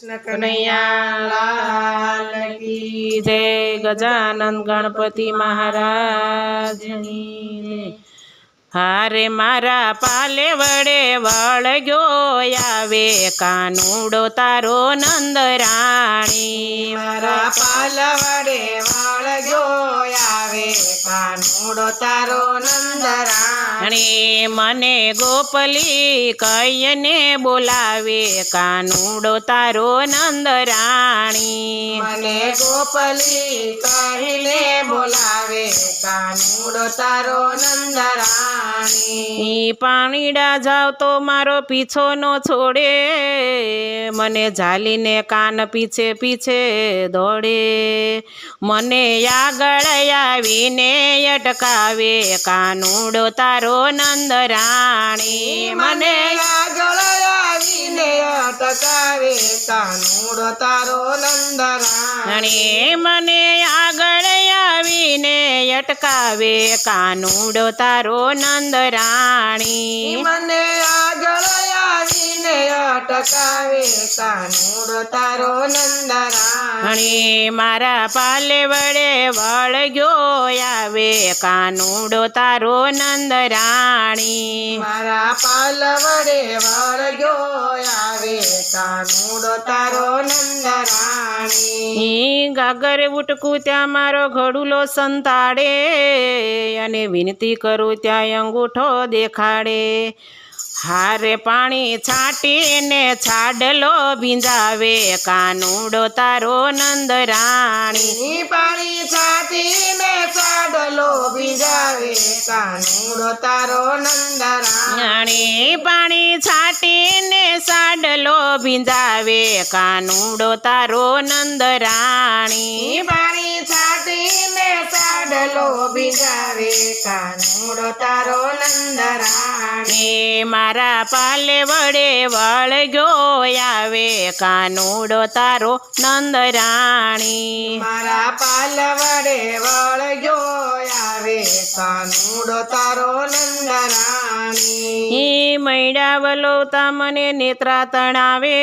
કનૈયાલાલ કી જય ગજાનંદ ગણપતિ મહારાજની. હારે મારા પાલે વડે વળગ્યો આવે કાનુડો તારો નંદ રાણી મારા પાલવડે વાળગ્યો આવે કાનુડો તારો મને ગોપલી કહીને બોલાવે? કાનુડો તારો નંદરાણી મને ગોપલી કહીને બોલાવે. કાનુડો તારો નંદરાણી પાણીડા જાવ તો મારો પીછો નો છોડે. મને ઝાલીને કાન પીછે પીછે દોડે. મને આગળ આવીને અટકાવે કાનુડો તારો નંદ રાણી મને આગળ આવીને અટકાવે કાનુડો તારો નંદરાણી રાણી મને આગળ આવીને અટકાવે કાનુડો તારો નંદ રાણી મને આગળ આવીને અટકાવે કાનુડો તારો નંદરાણી મારા પાલે વડે વળગ્યો આવે કાનુડો તારો નંદ રાણી મારા પાલ વડે વળગ્યો આવે કાનુડો તારો નંદરાણી. ગાગર ઉટકું ત્યાં મારો ઘડુલો સંતાડે અને વિનંતી કરું ત્યાં અંગૂઠો દેખાડે. હારે પાણી છાંટીને છાડલો ભીંજાવે કાનુડો તારો નંદ રાણી પાણી છાતીને સાડલો ભીંજાવે કાનુડો તારો નંદ રાણી પાણી છાંટીને સાડલો ભીંજાવે કાનુડો તારો નંદ રાણી પાણી છાતીને સાડલો બીજાવે કાનુડો તારો નંદરાણી. મારા પાલે વડે વળગ્યો આવે કાનુડો તારો નંદરાણી. મારા પાલ વડે વળગ્યો આવે કાનુડો તારો નંદરાણી એ મૈડા નેત્રા તણાવે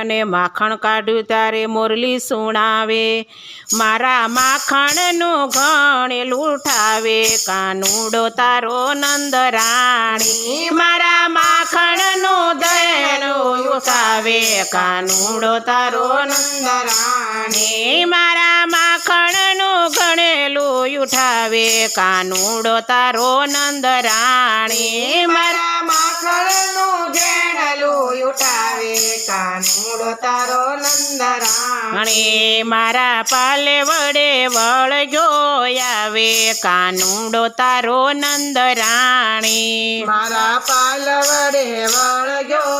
અને માખણ કાઢ્યું ત્યારે મોરલી સુણાવે. મારા માખણનું ઘણેલું ઉઠાવે, કાનુડો તારો નંદ રાણી. મારા માખણનું દયનું ઉઠાવે, કાનુડો તારો નંદ રાણી. મારા ઉઠાવે કાનુડો તારો નંદ રાણી મારા માખણનું ઘેણલું ઉઠાવે કાનુડો તારો નંદ રાણી મારા પાલે વડે વળગ્યો આવે કાનુડો તારો નંદ રાણી મારા પાલ વડે વળગ્યો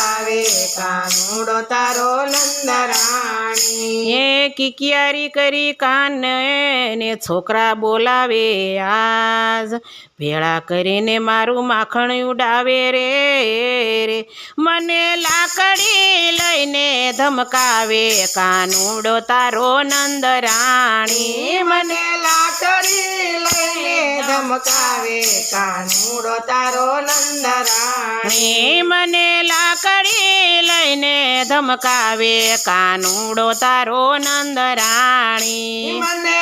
આવે કાનુડો તારો નંદરાણી. એ કિકિયારી કરી કાને ને છોકરા બોલાવે આજ. ભેળા કરીને મારું માખણ ઉડાવે રે રે. મને લાકડી લઈને ધમકાવે કાનુડો તારો નંદ રાણી મને લાકડી લઈને ધમકાવે કાનુડો તારો નંદ રાણી મને લાકડી લઈને ધમકાવે કાનુડો તારો નંદ રાણી મને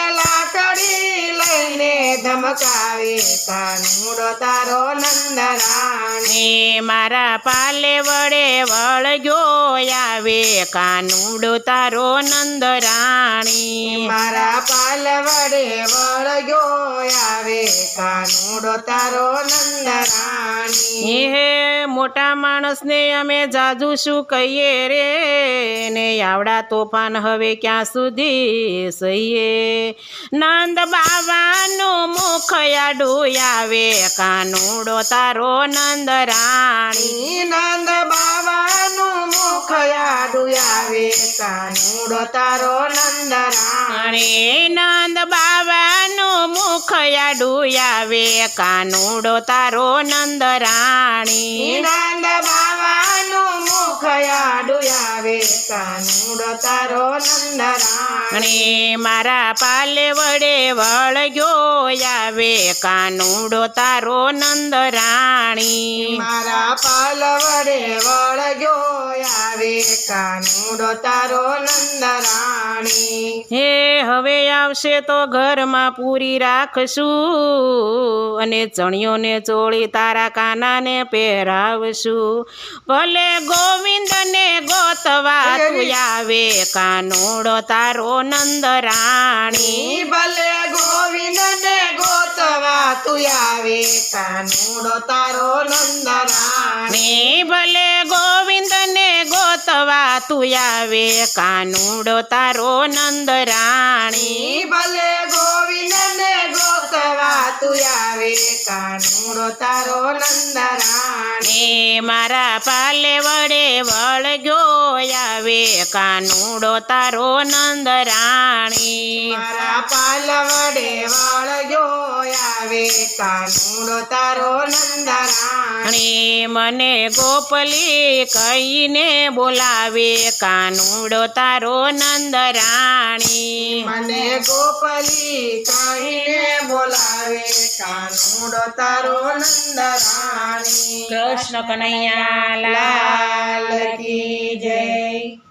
લાકડી લઈને ધમકાવે કાનુડો તારો નંદરાણી. મારા પાલે વડે વળગ્યો આવે કાનુડો તારો નંદ રાણી મારા પાલ વડે વળગ્યો આવે કાનુડો તારો નંદરાણી. હે મોટા માણસને અમે જાજુ શું કહીએ રે? ને આવડા તોફાન હવે ક્યાં સુધી સહીએ? નંદ બાબાનો મુખ આડું આવે કાનુડો તારો નંદ રાણી. નંદ બાબાનું મુખ યાદું આવે કાનુડો તારો નંદરાણી રાણી. નંદ બાબાનો મુખ આડું આવે કાનુડો તારો નંદ રાણી. આવે કાનુડો તારો નંદરાણી મારા પાલે વડે વળગ્યો આવે કાનુડો તારો નંદરાણી. મારા પાલ વડે વળગ્યો આવે કાનુડો તારો નંદરાણી. હે હવે આવશે તો ઘરમાં પૂરી રાખશું અને ચણિયોને ચોળી તારા કાનાને પહેરાવશું. ભલે ગોવિંદને ગોતવા તું આવે કાનોડો તારો નંદ રાણી ભલે ગોવિંદ ને ગોતવા તું આવે કાનોડો તારો નંદ રાણી ભલે ગોવિંદને ગોતવા તું આવે કાનોડો તારો નંદ રાણી ભલે ગોવિંદ ને ગોતવા તું આવે કાનુડો તારો નંદરાણી. મારા પાલે વડે વળગ્યો આવે કાનુડો તારો નંદરાણી. મારા પાલ વડે વળગ્યો આવે કાનુડો તારો નંદરાણી. મને ગોપલી કહીને બોલાવે કાનુડો તારો નંદરાણી. મને ગોપલી કહીને બોલાવે કાનુડો તારો નંદરાણી. કૃષ્ણ કનૈયા લાલ કી જય.